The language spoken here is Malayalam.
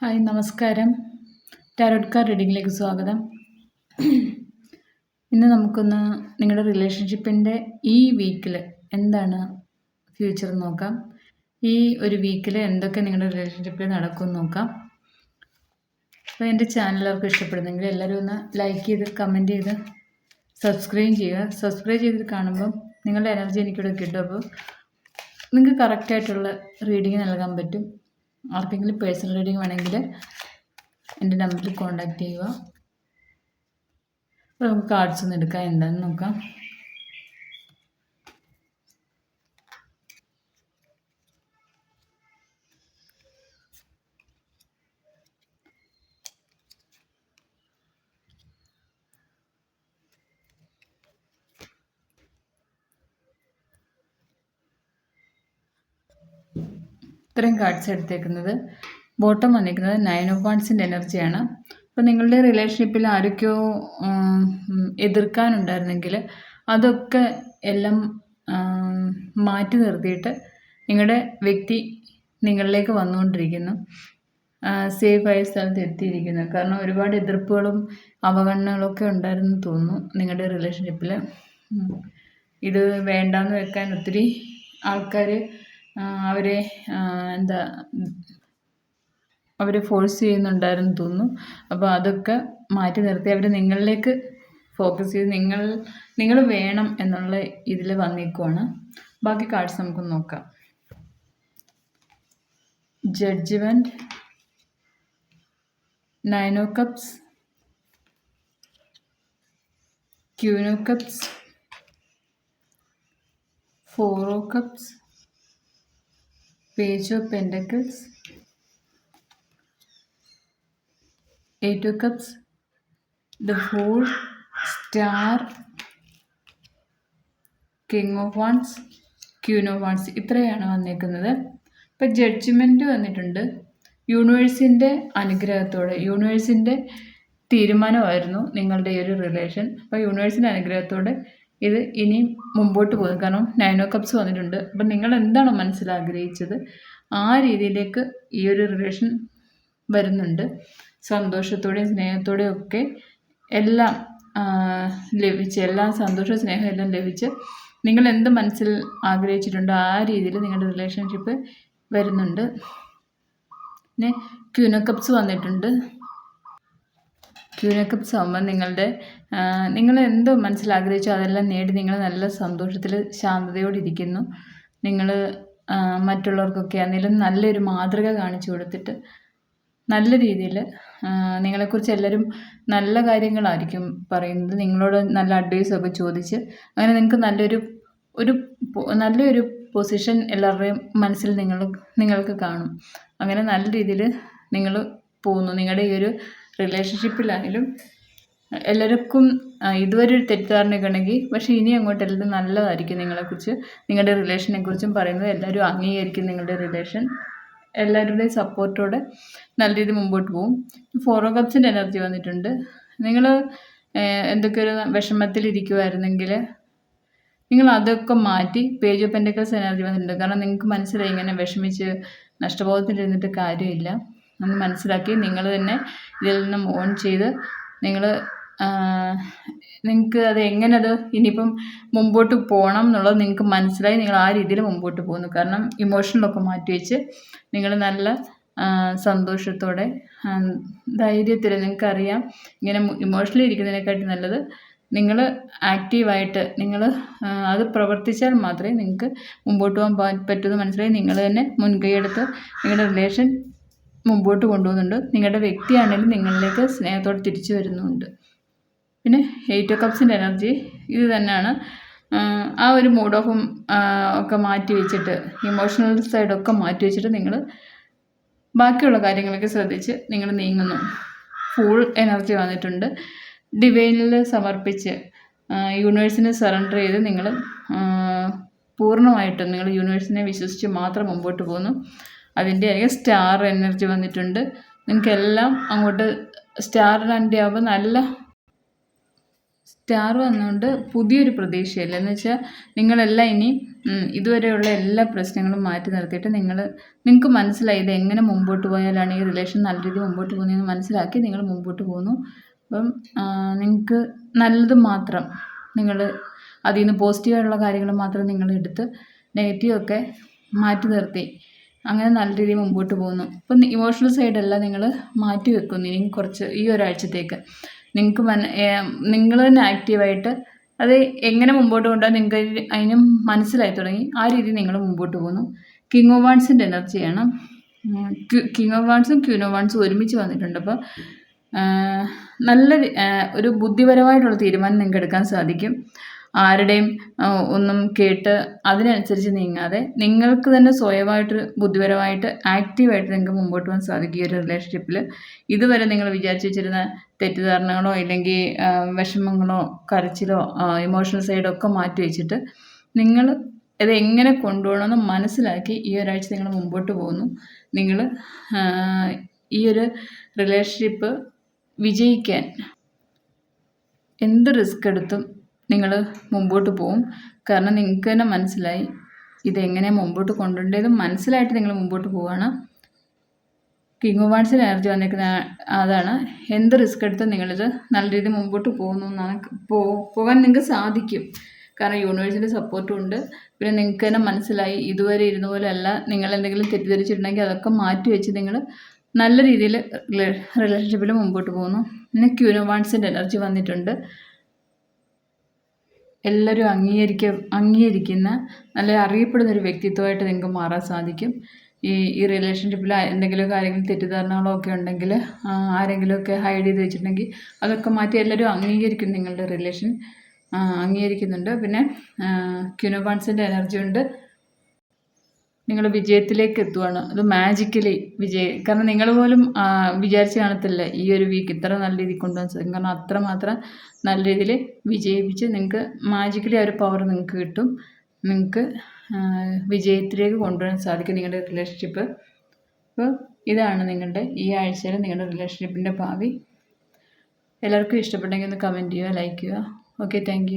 ഹായ് നമസ്കാരം. ടാരോട്ട് കാർ റീഡിങ്ങിലേക്ക് സ്വാഗതം. ഇന്ന് നമുക്കൊന്ന് നിങ്ങളുടെ റിലേഷൻഷിപ്പിന്റെ ഈ വീക്കിൽ എന്താണ് ഫ്യൂച്ചർ നോക്കാം. ഈ ഒരു വീക്കിൽ എന്തൊക്കെ നിങ്ങളുടെ റിലേഷൻഷിപ്പിൽ നടക്കും നോക്കാം. അപ്പോൾ എന്റെ ചാനൽ അവർക്ക് ഇഷ്ടപ്പെടുന്നെങ്കിൽ എല്ലാവരും ഒന്ന് ലൈക്ക് ചെയ്ത് കമന്റ് ചെയ്ത് സബ്സ്ക്രൈബ് ചെയ്യുക. സബ്സ്ക്രൈബ് ചെയ്ത് കാണുമ്പം നിങ്ങളുടെ എനർജി എനിക്കിവിടെ കിട്ടും. അപ്പോൾ നിങ്ങൾക്ക് കറക്റ്റായിട്ടുള്ള റീഡിങ് നൽകാൻ പറ്റും. ആർക്കെങ്കിലും പേഴ്സണൽ റീഡിങ് വേണമെങ്കിൽ എന്റെ നമ്പറിൽ കോൺടാക്റ്റ് ചെയ്യുക. അപ്പോൾ നമുക്ക് കാർഡ്സ് ഒന്ന് എടുക്കാം എന്താണെന്ന് നോക്കാം. ഇത്രയും കാർഡ്സ് എടുത്തേക്കുന്നത്. ബോട്ടം വന്നിരിക്കുന്നത് നയൻ ഓഫ് വാൺസിന്റെ എനർജിയാണ് അപ്പോൾ നിങ്ങളുടെ റിലേഷൻഷിപ്പിൽ ആരൊക്കെയോ എതിർക്കാനുണ്ടായിരുന്നെങ്കിൽ അതൊക്കെ എല്ലാം മാറ്റി നിർത്തിയിട്ട് നിങ്ങളുടെ വ്യക്തി നിങ്ങളിലേക്ക് വന്നുകൊണ്ടിരിക്കുന്നു. സേഫായ സ്ഥലത്ത് എത്തിയിരിക്കുന്നു. കാരണം ഒരുപാട് എതിർപ്പുകളും അവഗണനകളൊക്കെ ഉണ്ടായിരുന്നു തോന്നുന്നു നിങ്ങളുടെ റിലേഷൻഷിപ്പിൽ ഇത് വേണ്ടാന്ന് വെക്കാൻ ഒത്തിരി ആൾക്കാർ അവരെ എന്താ അവരെ ഫോഴ്സ് ചെയ്യുന്നുണ്ടായിരുന്നു തോന്നുന്നു. അപ്പോൾ അതൊക്കെ മാറ്റി നിർത്തി അവർ നിങ്ങളിലേക്ക് ഫോക്കസ് ചെയ്ത് നിങ്ങൾ നിങ്ങൾ വേണം എന്നുള്ള ഇതിൽ വന്നിരിക്കുവാണ്. ബാക്കി കാർഡ്സ് നമുക്ക് നോക്കാം. ജഡ്ജ്മെന്റ് നയനോ കപ്സ് ക്യൂനോ cups ഫോറോ cups Page of pentacles eight of cups the Fool, star king of wands queen of wands ഇത്രയാണ് വന്നേക്കുന്നത്. ഇപ്പം ജഡ്ജ്മെന്റ് വന്നിട്ടുണ്ട്. യൂണിവേഴ്സിന്റെ അനുഗ്രഹത്തോടെ യൂണിവേഴ്സിന്റെ തീരുമാനമായിരുന്നു നിങ്ങളുടെ ഈ ഒരു റിലേഷൻ അപ്പോൾ യൂണിവേഴ്സിന്റെ അനുഗ്രഹത്തോടെ ഇത് ഇനിയും മുമ്പോട്ട് പോകും. കാരണം നൈനോ കപ്സ് വന്നിട്ടുണ്ട്. അപ്പം നിങ്ങൾ എന്താണോ മനസ്സിൽ ആഗ്രഹിച്ചത് ആ രീതിയിലേക്ക് ഈ ഒരു റിലേഷൻ വരുന്നുണ്ട്. സന്തോഷത്തോടെയും സ്നേഹത്തോടെയും ഒക്കെ എല്ലാം ലഭിച്ച് എല്ലാം സന്തോഷവും സ്നേഹം എല്ലാം ലഭിച്ച് നിങ്ങൾ എന്ത് മനസ്സിൽ ആഗ്രഹിച്ചിട്ടുണ്ടോ ആ രീതിയിൽ നിങ്ങളുടെ റിലേഷൻഷിപ്പ് വരുന്നുണ്ട്. പിന്നെ ക്യൂനോ കപ്സ് വന്നിട്ടുണ്ട്. ക്യൂനക്കപ്സ് സമ്മർ നിങ്ങളുടെ നിങ്ങൾ എന്തോ മനസ്സിലാഗ്രഹിച്ചോ അതെല്ലാം നേടി നിങ്ങൾ നല്ല സന്തോഷത്തിൽ ശാന്തതയോടെ ഇരിക്കുന്നു നിങ്ങൾ മറ്റുള്ളവർക്കൊക്കെ ആണെങ്കിലും നല്ലൊരു മാതൃക കാണിച്ചു കൊടുത്തിട്ട് നല്ല രീതിയിൽ നിങ്ങളെക്കുറിച്ച് എല്ലാവരും നല്ല കാര്യങ്ങളായിരിക്കും പറയുന്നത്. നിങ്ങളോട് നല്ല അഡ്വൈസൊക്കെ ചോദിച്ച് അങ്ങനെ നിങ്ങൾക്ക് നല്ലൊരു ഒരു നല്ലൊരു പൊസിഷൻ എല്ലാവരുടെയും മനസ്സിൽ നിങ്ങൾ നിങ്ങൾക്ക് കാണും. അങ്ങനെ നല്ല രീതിയിൽ നിങ്ങൾ പോകുന്നു. നിങ്ങളുടെ ഈ ഒരു റിലേഷൻഷിപ്പിലായാലും എല്ലാവർക്കും ഇതുവരെ ഒരു തെറ്റിദ്ധാരണയൊക്കെ ഉണ്ടെങ്കിൽ പക്ഷേ ഇനി അങ്ങോട്ട് എല്ലാം നല്ലതായിരിക്കും നിങ്ങളെക്കുറിച്ച്. നിങ്ങളുടെ റിലേഷനെ കുറിച്ചും പറയുന്നത് എല്ലാവരും അംഗീകരിക്കും നിങ്ങളുടെ റിലേഷൻ എല്ലാവരുടെയും സപ്പോർട്ടോടെ നല്ല രീതിയിൽ മുമ്പോട്ട് പോകും. ഫോറോ കപ്സിന്റെ എനർജി വന്നിട്ടുണ്ട്. നിങ്ങൾ എന്തൊക്കെ ഒരു വിഷമത്തിലിരിക്കുമായിരുന്നെങ്കിൽ നിങ്ങൾ അതൊക്കെ മാറ്റി പേജ് ഓഫ് പെൻഡക്കൽസ് എനർജി വന്നിട്ടുണ്ട്. കാരണം നിങ്ങൾക്ക് മനസ്സിലായി ഇങ്ങനെ വിഷമിച്ച് നഷ്ടബോധത്തിലിരുന്നിട്ട് കാര്യമില്ല. എന്ന് മനസ്സിലാക്കി നിങ്ങൾ തന്നെ ഇതിൽ നിന്ന് ഓൺ ചെയ്ത് നിങ്ങൾ നിങ്ങൾക്ക് അത് എങ്ങനെ അത് ഇനിയിപ്പം മുമ്പോട്ട് പോകണം എന്നുള്ളത് നിങ്ങൾക്ക് മനസ്സിലായി നിങ്ങൾ ആ രീതിയിൽ മുമ്പോട്ട് പോകുന്നു. കാരണം ഇമോഷണലൊക്കെ മാറ്റി വെച്ച് നിങ്ങൾ നല്ല സന്തോഷത്തോടെ ധൈര്യത്തിൽ നിങ്ങൾക്കറിയാം ഇങ്ങനെ ഇമോഷണലി ഇരിക്കുന്നതിനെക്കാട്ടി നല്ലത് നിങ്ങൾ ആക്റ്റീവായിട്ട് നിങ്ങൾ അത് പ്രവർത്തിച്ചാൽ മാത്രമേ നിങ്ങൾക്ക് മുമ്പോട്ട് പോകാൻ പറ്റുമെന്ന് മനസ്സിലായി. നിങ്ങൾ തന്നെ മുൻകൈയെടുത്ത് നിങ്ങളുടെ റിലേഷൻ മുമ്പോട്ട് കൊണ്ടുപോകുന്നുണ്ട്. നിങ്ങളുടെ വ്യക്തിയാണെങ്കിലും നിങ്ങളിലേക്ക് സ്നേഹത്തോടെ തിരിച്ചു വരുന്നുണ്ട്. പിന്നെ എയ്റ്റ് ഓഫ് കപ്സിന്റെ എനർജി ഇത് തന്നെയാണ്. ആ ഒരു മൂഡ് ഓഫും ഒക്കെ മാറ്റി വെച്ചിട്ട് ഇമോഷണൽ സൈഡൊക്കെ മാറ്റി വെച്ചിട്ട് നിങ്ങൾ ബാക്കിയുള്ള കാര്യങ്ങളൊക്കെ ശ്രദ്ധിച്ച് നിങ്ങൾ നീങ്ങുന്നു. ഫുൾ എനർജി വന്നിട്ടുണ്ട്. ഡിവൈനിൽ സമർപ്പിച്ച് യൂണിവേഴ്സിനെ സറണ്ടർ ചെയ്ത് നിങ്ങൾ പൂർണമായിട്ടും നിങ്ങൾ യൂണിവേഴ്സിനെ വിശ്വസിച്ച് മാത്രം മുമ്പോട്ട് പോകുന്നു. അതിന്റെ അല്ലെങ്കിൽ സ്റ്റാർ എനർജി വന്നിട്ടുണ്ട്. നിങ്ങൾക്കെല്ലാം അങ്ങോട്ട് സ്റ്റാർ എനർജി ആകുമ്പോൾ നല്ല സ്റ്റാർ വന്നുകൊണ്ട് പുതിയൊരു പ്രതീക്ഷയല്ല? എന്ന് വെച്ചാൽ നിങ്ങളെല്ലാം ഇനി ഇതുവരെയുള്ള എല്ലാ പ്രശ്നങ്ങളും മാറ്റി നിർത്തിയിട്ട് നിങ്ങൾ നിങ്ങൾക്ക് മനസ്സിലായി ഇത് എങ്ങനെ മുമ്പോട്ട് പോയാലാണ് ഈ റിലേഷൻ നല്ല രീതിയിൽ മുമ്പോട്ട് പോകുന്നതെന്ന് മനസ്സിലാക്കി നിങ്ങൾ മുമ്പോട്ട് പോകുന്നു. അപ്പം നിങ്ങൾക്ക് നല്ലത് മാത്രം നിങ്ങൾ അതിൽ നിന്ന് പോസിറ്റീവായിട്ടുള്ള കാര്യങ്ങൾ മാത്രം നിങ്ങൾ എടുത്ത് നെഗറ്റീവൊക്കെ മാറ്റി നിർത്തി. അങ്ങനെ നല്ല രീതിയിൽ മുമ്പോട്ട് പോകുന്നു. ഇപ്പം ഇമോഷണൽ സൈഡെല്ലാം നിങ്ങൾ മാറ്റി വെക്കുന്നു ഇനി കുറച്ച് ഈ ഒരാഴ്ചത്തേക്ക്. നിങ്ങൾക്ക് മന നിങ്ങൾ തന്നെ ആക്റ്റീവായിട്ട് അത് എങ്ങനെ മുമ്പോട്ട് കൊണ്ടുപോകാൻ നിങ്ങൾക്ക് അതിന് മനസ്സിലായി തുടങ്ങി. ആ രീതിയിൽ നിങ്ങൾ മുമ്പോട്ട് പോകുന്നു. കിങ് ഓഫ് വാൺസിന്റെ എനർജിയാണ് കിങ് ഓഫ് വാൺസും ക്യൂൻ ഓഫ് വാൺസും ഒരുമിച്ച് വന്നിട്ടുണ്ട്. അപ്പോൾ നല്ല ഒരു ബുദ്ധിപരമായിട്ടുള്ള തീരുമാനം നിങ്ങൾക്ക് എടുക്കാൻ സാധിക്കും. ആരുടെയും ഒന്നും കേട്ട് അതിനനുസരിച്ച് നീങ്ങാതെ നിങ്ങൾക്ക് തന്നെ സ്വയമായിട്ട് ബുദ്ധിപരമായിട്ട് ആക്റ്റീവായിട്ട് നിങ്ങൾക്ക് മുമ്പോട്ട് പോകാൻ സാധിക്കും ഈ ഒരു റിലേഷൻഷിപ്പിൽ ഇതുവരെ നിങ്ങൾ വിചാരിച്ചു വെച്ചിരുന്ന തെറ്റിദ്ധാരണകളോ ഇല്ലെങ്കിൽ വിഷമങ്ങളോ കരച്ചിലോ ഇമോഷണൽ സൈഡോ ഒക്കെ മാറ്റി വെച്ചിട്ട് നിങ്ങൾ ഇത് എങ്ങനെ കൊണ്ടുപോകണമെന്ന് മനസ്സിലാക്കി ഈ ഒരാഴ്ച നിങ്ങൾ മുമ്പോട്ട് പോകുന്നു. നിങ്ങൾ ഈ ഒരു റിലേഷൻഷിപ്പ് വിജയിക്കാൻ എന്ത് റിസ്ക് എടുത്തും നിങ്ങൾ മുമ്പോട്ട് പോവും. കാരണം നിങ്ങൾക്ക് തന്നെ മനസ്സിലായി. ഇതെങ്ങനെ മുമ്പോട്ട് കൊണ്ടുപോകേണ്ടതും മനസ്സിലായിട്ട് നിങ്ങൾ മുമ്പോട്ട് പോവുകയാണ്. കിങ് ഓഫ് വാൺസിൽ എനർജി വന്നിരിക്കുന്ന അതാണ്. എന്ത് റിസ്ക് എടുത്തും നിങ്ങളിത് നല്ല രീതിയിൽ മുമ്പോട്ട് പോകുന്നു എന്നാണ് പോകാൻ നിങ്ങൾക്ക് സാധിക്കും. കാരണം യൂണിവേഴ്സിന്റെ സപ്പോർട്ടും ഉണ്ട്. പിന്നെ നിങ്ങൾക്ക് തന്നെ മനസ്സിലായി. ഇതുവരെ ഇരുന്ന പോലെ അല്ല. നിങ്ങൾ എന്തെങ്കിലും തെറ്റിദ്ധരിച്ചിട്ടുണ്ടെങ്കിൽ അതൊക്കെ മാറ്റി വെച്ച് നിങ്ങൾ നല്ല രീതിയിൽ റിലേഷൻഷിപ്പിൽ മുമ്പോട്ട് പോകുന്നു. പിന്നെ ക്യൂനോ വാൺസിന്റെ എനർജി വന്നിട്ടുണ്ട്. എല്ലാവരും അംഗീകരിക്ക അംഗീകരിക്കുന്ന നല്ല അറിയപ്പെടുന്ന ഒരു വ്യക്തിത്വമായിട്ട് നിങ്ങൾക്ക് മാറാൻ സാധിക്കും. ഈ ഈ റിലേഷൻഷിപ്പിൽ എന്തെങ്കിലും കാര്യങ്ങൾ തെറ്റിദ്ധാരണകളോ ഒക്കെ ഉണ്ടെങ്കിൽ ആരെങ്കിലുമൊക്കെ ഹൈഡ് ചെയ്ത് വെച്ചിട്ടുണ്ടെങ്കിൽ അതൊക്കെ മാറ്റി എല്ലാവരും അംഗീകരിക്കും നിങ്ങളുടെ റിലേഷൻ അംഗീകരിക്കുന്നുണ്ട്. പിന്നെ ക്യൂനോബാൺസിന്റെ എനർജി ഉണ്ട്. നിങ്ങൾ വിജയത്തിലേക്ക് എത്തുവാണ്. അത് മാജിക്കലി വിജയ കാരണം നിങ്ങൾ പോലും വിചാരിച്ച് കാണത്തില്ല ഈ ഒരു വീക്ക് ഇത്ര നല്ല രീതിയിൽ കൊണ്ടുപോകാൻ സാധിക്കും കാരണം അത്രമാത്രം നല്ല രീതിയിൽ വിജയിപ്പിച്ച് നിങ്ങൾക്ക് മാജിക്കലി ആ ഒരു പവർ നിങ്ങൾക്ക് കിട്ടും. നിങ്ങൾക്ക് വിജയത്തിലേക്ക് കൊണ്ടുവരാൻ സാധിക്കും നിങ്ങളുടെ റിലേഷൻഷിപ്പ് അപ്പോൾ ഇതാണ് നിങ്ങളുടെ ഈ ആഴ്ചയിൽ നിങ്ങളുടെ റിലേഷൻഷിപ്പിന്റെ ഭാവി. എല്ലാവർക്കും ഇഷ്ടപ്പെട്ടെങ്കിൽ ഒന്ന് കമന്റ് ചെയ്യുക ലൈക്ക് ചെയ്യുക. Okay thank